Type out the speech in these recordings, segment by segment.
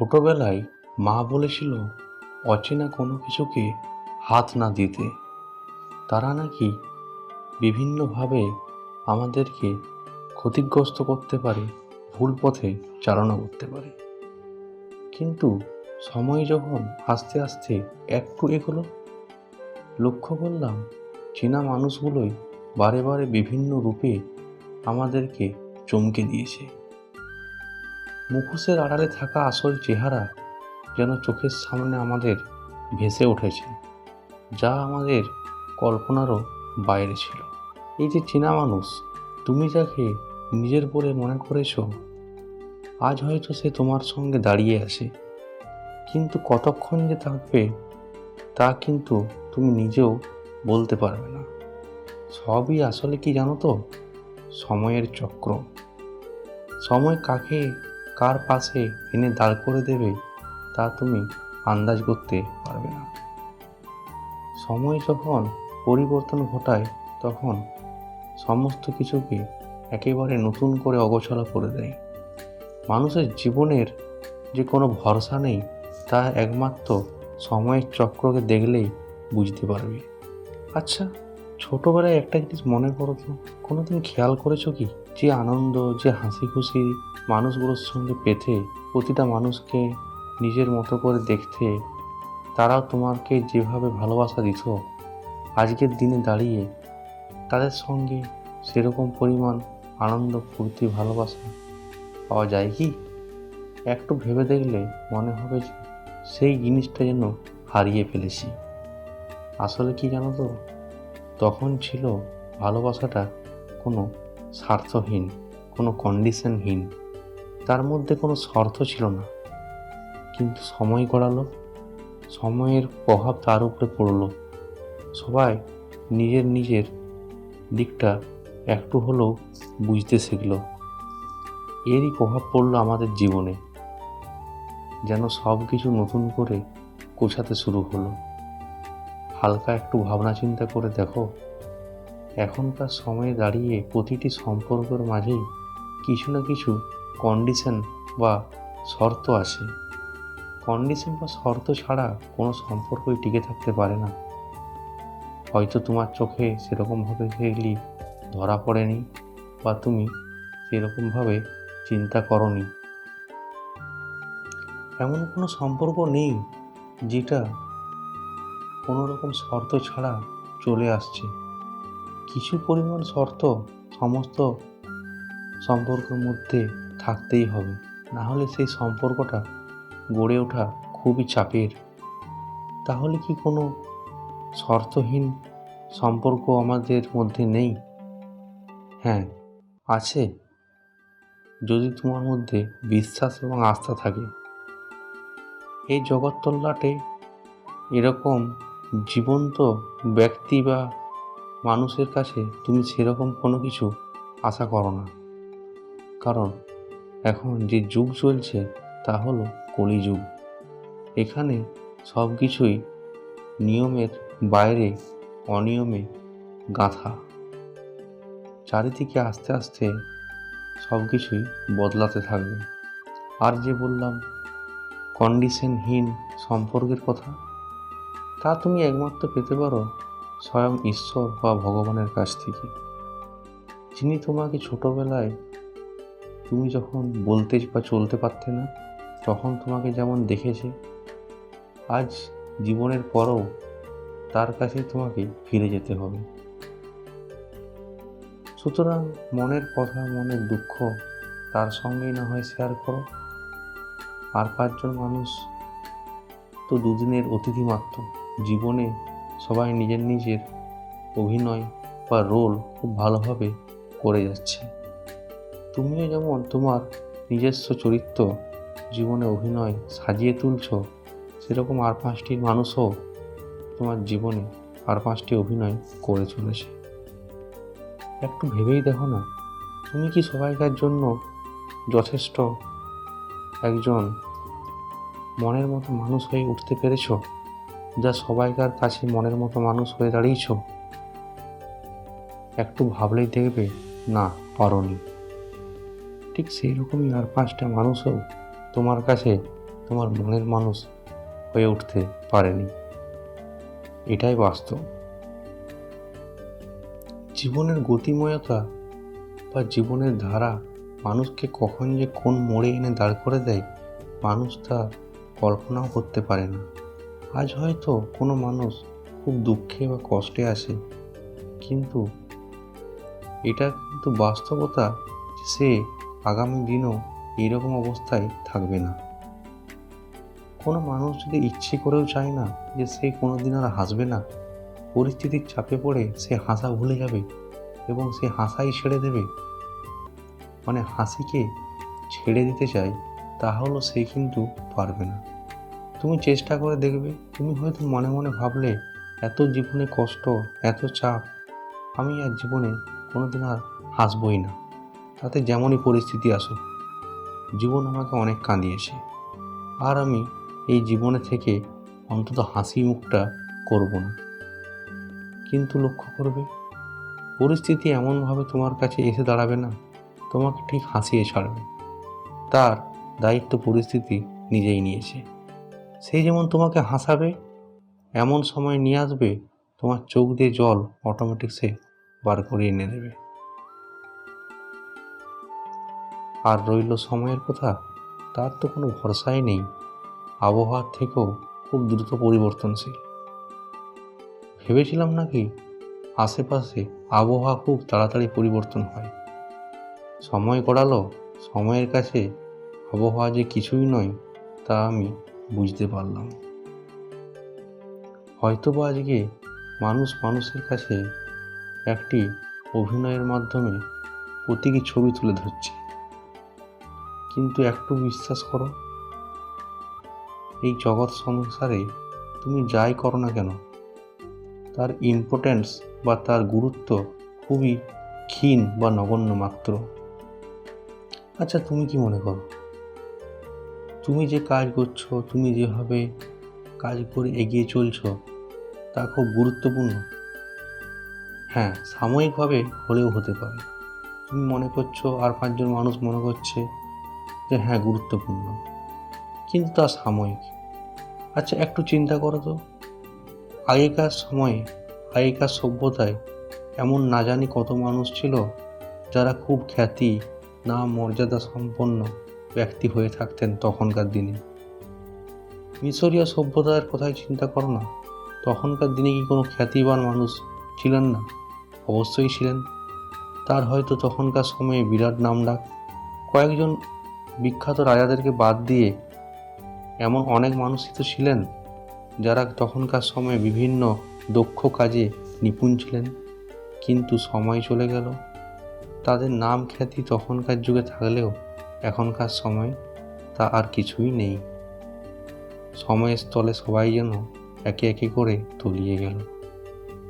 ছোটবেলায় মা বলেছিল, অচেনা কোনো কিছুকে হাত না দিতে। তারা নাকি বিভিন্নভাবে আমাদেরকে ক্ষতিগ্রস্ত করতে পারে, ভুল পথে চালনা করতে পারে। কিন্তু সময় যখন আস্তে আস্তে একটু এগোলো, লক্ষ্য করলাম চেনা মানুষগুলোই বারে বারে বিভিন্ন রূপে আমাদেরকে চমকে দিয়েছে। মুখোশের আড়ালে থাকা আসল চেহারা যেন চোখের সামনে আমাদের ভেসে উঠেছে, যা আমাদের কল্পনারও বাইরে ছিল। এই যে চেনা মানুষ, তুমি যাকে নিজের বলে মনে করেছ, আজ হয়তো সে তোমার সঙ্গে দাঁড়িয়ে আছে। কিন্তু কতক্ষণ যে থাকবে, তা কিন্তু তুমি নিজেও বলতে পারবে না। সবই আসলে কি জানো তো? সময়ের চক্র। সময় কাকে কার পাশে এনে দাঁড় করে দেবে তা তুমি আন্দাজ করতে পারবে না। সময় যখন পরিবর্তন ঘটায়, তখন সমস্ত কিছুকে একেবারে নতুন করে অগোছালো করে দেয়। মানুষের জীবনের যে কোনো ভরসা নেই, তা একমাত্র সময়ের চক্রকে দেখলেই বুঝতে পারবে। আচ্ছা ছোটোবেলায় একটা জিনিস মনে করো তো কোনো কোনোদিন খেয়াল করেছ কি? যে আনন্দ, যে হাসি খুশি মানুষগুলোর সঙ্গে পেতে প্রতিটা মানুষকে নিজের মতো করে দেখতে তারাও তোমাকে যেভাবে ভালোবাসা দিত, আজকের দিনে দাঁড়িয়ে তাদের সঙ্গে সেরকম পরিমাণ আনন্দ, ফুর্তি, ভালোবাসা পাওয়া যায় কি? একটু ভেবে দেখলে মনে হবে যে সেই জিনিসটা যেন হারিয়ে ফেলেছি। আসলে কি জানো তো? তখন ছিল ভালোবাসাটা কোনো স্বার্থহীন, কোনো কন্ডিশনহীন তার মধ্যে কোনো শর্ত ছিল না। কিন্তু সময় গড়ালো, সময়ের প্রভাব তার উপরে পড়ল। সবাই নিজের নিজের দিকটা একটু হলেও বুঝতে শিখল। এরই প্রভাব পড়ল আমাদের জীবনে, যেন সব কিছু নতুন করে গোছাতে শুরু হলো। হালকা একটু ভাবনা চিন্তা করে দেখো এখনকার সময়ে দাঁড়িয়ে প্রতিটি সম্পর্কের মাঝেই কিছু না কিছু কন্ডিশন বা শর্ত আছে। কন্ডিশন বা শর্ত ছাড়া কোনো সম্পর্কই টিকে থাকতে পারে না। হয়তো তোমার চোখে সেরকমভাবে সেগুলি ধরা পড়েনি বা তুমি সেরকমভাবে চিন্তা করনি। এমন কোনো সম্পর্ক নেই যেটা কোনো রকম শর্ত ছাড়া চলে আসছে। কিছু পরিমাণ শর্ত সমস্ত সম্পর্কের মধ্যে থাকতেই হবে। না হলে সেই সম্পর্কটা গড়ে ওঠা খুবই চাপের। তাহলে কি কোনো শর্তহীন সম্পর্ক আমাদের মধ্যে নেই? হ্যাঁ আছে। যদি তোমার মধ্যে বিশ্বাস এবং আস্থা থাকে। এই জগৎতল্লাটে এরকম জীবন্ত ব্যক্তি বা মানুষের কাছে তুমি সেরকম কোনো কিছু আশা করো না। কারণ এখন যে যুগ চলছে, তা হলো কলিযুগ। এখানে সব কিছুই নিয়মের বাইরে, অনিয়মে গাঁথা। চারিদিকে আস্তে আস্তে সব কিছুই বদলাতে থাকবে। আর যে বললাম কন্ডিশনহীন সম্পর্কের কথা, তা তুমি একমাত্র পেতে পারো স্বয়ং ঈশ্বর বা ভগবানের কাছ থেকে। যিনি তোমাকে ছোটবেলায় তুমি যখন বলতে বা চলতে পারতে না, তখন তোমাকে যেমন দেখেছে, আজ জীবনের পরও তার কাছে তোমাকে ফিরে যেতে হবে। সুতরাং মনের কথা, মনের দুঃখ তার সঙ্গেই না হয় শেয়ার করো। আর পাঁচজন মানুষ তো দুদিনের অতিথি মাত্র, জীবনে সবাই নিজের নিজের অভিনয় বা রোল খুব ভালোভাবে করে যাচ্ছে। তুমিও যেমন তোমার নিজস্ব চরিত্র, জীবনে অভিনয় সাজিয়ে তুলছ, সেরকম আর পাঁচটি মানুষও তোমার জীবনে আর পাঁচটি অভিনয় করে চলেছে। একটু ভেবেই দেখো না, তুমি কি সবাইকার জন্য যথেষ্ট একজন মনের মতো মানুষ হয়ে উঠতে পেরেছ? যা সবাইকার কাছে মনের মতো মানুষ হয়ে দাঁড়িয়েছ? একটু ভাবলেই দেখবে, না, পারোনি। ঠিক সেই রকমই আর পাঁচটা মানুষও তোমার কাছে তোমার মনের মানুষ হয়ে উঠতে পারেনি। এটাই বাস্তব। জীবনের গতিময়তা বা জীবনের ধারা মানুষকে কখন যে কোন মোড়ে এনে দাঁড় করে দেয়, মানুষ তা কল্পনাও করতে পারে না। আজ হয়তো কোনো মানুষ খুব দুঃখে বা কষ্টে আছে কিন্তু এটা কিন্তু বাস্তবতা সে আগামী দিনও এরকম অবস্থায় থাকবে না। কোনো মানুষ যদি ইচ্ছে করেও চায় না যে সে কোনো দিন আর হাসবে না, পরিস্থিতির চাপে পড়ে সে হাসা ভুলে যাবে এবং সে হাসাই ছেড়ে দেবে। মানে হাসিকে ছেড়ে দিতে চায়, তাহলেও সে কিন্তু পারবে না। তুমি চেষ্টা করে দেখবে, তুমি হয়তো মনে মনে ভাবলে, এত জীবনে কষ্ট, এত চাপ, আমি আর জীবনে কোনোদিন আর হাসবই না। তাতে যেমনই পরিস্থিতি আসুক, জীবন আমাকে অনেক কাঁদিয়েছে। আর আমি এই জীবনে থেকে অন্তত হাসি মুখটা করব না। কিন্তু লক্ষ্য করবে, পরিস্থিতি এমনভাবে তোমার কাছে এসে দাঁড়াবে না, তোমাকে ঠিক হাসিয়ে ছাড়বে। তার দায়িত্ব পরিস্থিতি নিজেই নিয়েছে। সেই যেমন তোমাকে হাসাবে, এমন সময় নিয়ে আসবে, তোমার চোখ দিয়ে জল অটোমেটিক সে বার করে এনে দেবে। আর রইল সময়ের কথা, তার তো কোনো ভরসাই নেই। আবহাওয়ার থেকেও খুব দ্রুত পরিবর্তনশীল। ভেবেছিলাম নাকি আশেপাশে আবহাওয়া খুব তাড়াতাড়ি পরিবর্তন হয়। সময় গড়ালো, সময়ের কাছে আবহাওয়া যে কিছুই নয়, তা আমি বুঝতে পারলাম। হয়তোবা আজকে মানুষ মানুষের কাছে একটি অভিনয়ের মাধ্যমে প্রতীকী ছবি তুলে ধরছে। কিন্তু একটু বিশ্বাস করো, এই জগৎ সংসারে তুমি যাই করো না কেন, তার ইম্পর্টেন্স বা তার গুরুত্ব খুবই ক্ষীণ বা নগণ্য মাত্র। আচ্ছা তুমি কি মনে করো? তুমি যে কাজ করছ, তুমি যেভাবে কাজ করে এগিয়ে চলছো, তা খুব গুরুত্বপূর্ণ। হ্যাঁ সাময়িকভাবে হলেও হতে পারে। তুমি মনে করছ আর পাঁচজন মানুষ মনে করছে যে হ্যাঁ গুরুত্বপূর্ণ। কিন্তু তা সাময়িক। আচ্ছা একটু চিন্তা করো তো। আগেকার সময়ে, আগেকার সভ্যতায় এমন না জানি কত মানুষ ছিল যারা খুব খ্যাতি, নাম মর্যাদা সম্পন্ন ব্যক্তি হয়ে থাকতেন তখনকার দিনে। মিশরীয় সভ্যতার কথাই চিন্তা করো না। তখনকার দিনে কি কোনো খ্যাতিবান মানুষ ছিলেন না? অবশ্যই ছিলেন। তার হয়তো তখনকার সময়ে বিরাট নাম ডাক। কয়েকজন বিখ্যাত রাজাদেরকে বাদ দিয়ে এমন অনেক মানুষই তো ছিলেন, যারা তখনকার সময়ে বিভিন্ন দক্ষ কাজে নিপুণ ছিলেন। কিন্তু সময় চলে গেল। তাদের নাম খ্যাতি তখনকার যুগে থাকলেও এখনকার সময় তা আর কিছুই নেই। সময়ের স্থলে সবাই যেন একে একে করে তলিয়ে গেল।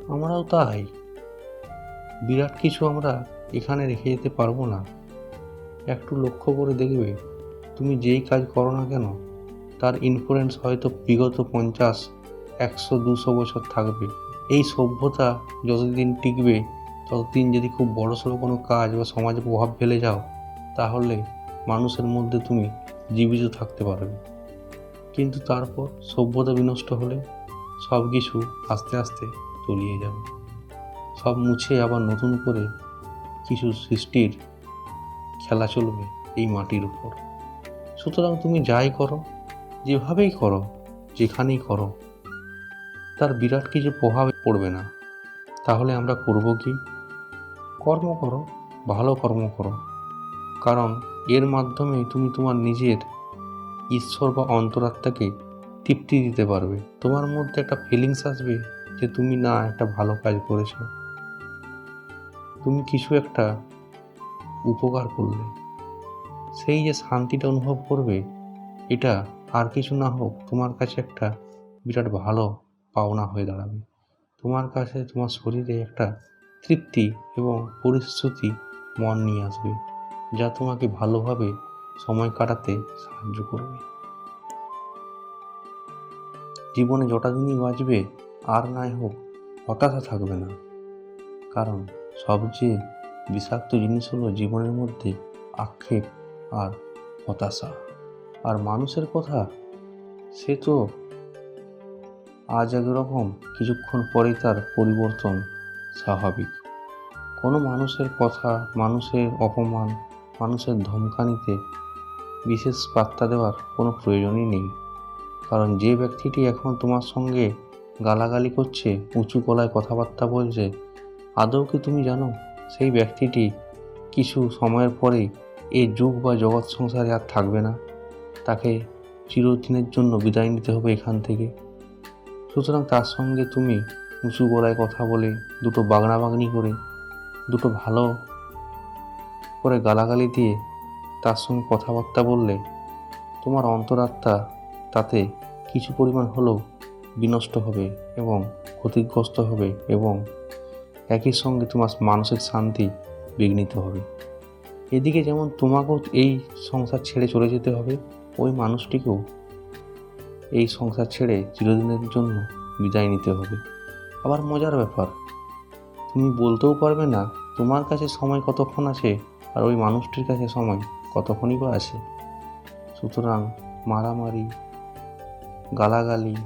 আমরাও তাই। বিরাট কিছু আমরা এখানে রেখে যেতে পারব না। একটু লক্ষ্য করে দেখবে, তুমি যেই কাজ করো না কেন, তার ইনফ্লুয়েন্স হয়তো বিগত পঞ্চাশ, একশো, দুশো বছর থাকবে। এই সভ্যতা যতদিন টিকবে, ততদিন যদি খুব বড় সড়ো কোনো কাজ বা সমাজে প্রভাব ফেলে যাও, তাহলে মানুষের মধ্যে তুমি জীবিত থাকতে পারবে। কিন্তু তারপর সভ্যতা বিনষ্ট হলে সব কিছু আস্তে আস্তে তলিয়ে যাবে। সব মুছে আবার নতুন করে কিছু সৃষ্টির খেলা চলবে এই মাটির উপর। সুতরাং তুমি যাই করো, যেভাবেই করো, যেখানেই করো, তার বিরাট কিছু প্রভাব পড়বে না। তাহলে আমরা করব কি? কর্ম করো, ভালো কর্ম করো। কারণ এর মাধ্যমে তুমি তোমার নিজের ঈশ্বর বা অন্তরাত্মাকে তৃপ্তি দিতে পারবে। তোমার মধ্যে একটা ফিলিংস আসবে যে তুমি না একটা ভালো কাজ করেছ। তুমি কিছু একটা উপকার করলে। সেই যে শান্তিটা অনুভব করবে, এটা আর কিছু না হোক তোমার কাছে একটা বিরাট ভালো পাওনা হয়ে দাঁড়াবে। তোমার কাছে তোমার শরীরে একটা তৃপ্তি এবং পরিশ্রুতি মন নিয়ে আসবে। যা তোমাকে ভালোভাবে সময় কাটাতে সাহায্য করবে। জীবনে যটা দিনই বাঁচবে, আর নাই হোক, হতাশা থাকবে না। কারণ সবচেয়ে বিষাক্ত জিনিস হলো জীবনের মধ্যে আক্ষেপ আর হতাশা। আর মানুষের কথা, সে তো আজ একরকম কিছুক্ষণ পরেই তার পরিবর্তন স্বাভাবিক। কোনো মানুষের কথা, মানুষের অপমান মানুষের ধমকানিতে বিশেষ পাত্তা দেওয়ার কোনো প্রয়োজনই নেই। কারণ যে ব্যক্তিটি এখন তোমার সঙ্গে গালাগালি করছে, উঁচু গলায় কথাবার্তা বলছে, আদৌ কি তুমি জানো সেই ব্যক্তিটি কিছু সময়ের পরে এই যুগ বা জগৎ সংসারে আর থাকবে না? তাকে চিরদিনের জন্য বিদায় নিতে হবে এখান থেকে। সুতরাং তার সঙ্গে তুমি উঁচু গলায় কথা বলে, দুটো বাগনা বাগনি করে, দুটো ভালো করে গালাগালি দিয়ে তার সঙ্গে কথাবার্তা বললে তোমার অন্তরাত্মা তাতে কিছু পরিমাণ হলেও বিনষ্ট হবে এবং ক্ষতিগ্রস্ত হবে এবং একই সঙ্গে তোমার মানসিক শান্তি বিঘ্নিত হবে। এদিকে যেমন তোমাকেও এই সংসার ছেড়ে চলে যেতে হবে, ওই মানুষটিকেও এই সংসার ছেড়ে চিরদিনের জন্য বিদায় নিতে হবে। আবার মজার ব্যাপার, তুমি বলতেও পারবে না তোমার কাছে সময় কতক্ষণ আছে আর ওই মানুষটির কাছে সময় কতক্ষণই বা আছে সুতরাং মারামারি, গালাগালি,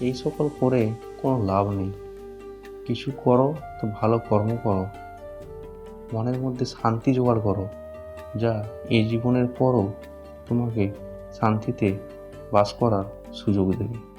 এই সকল করে কোনো লাভ নেই। কিছু করো তো ভালো কর্ম করো। মনের মধ্যে শান্তি জোগাড় করো, যা এই জীবনের পরও তোমাকে শান্তিতে বাস করার সুযোগ দেবে।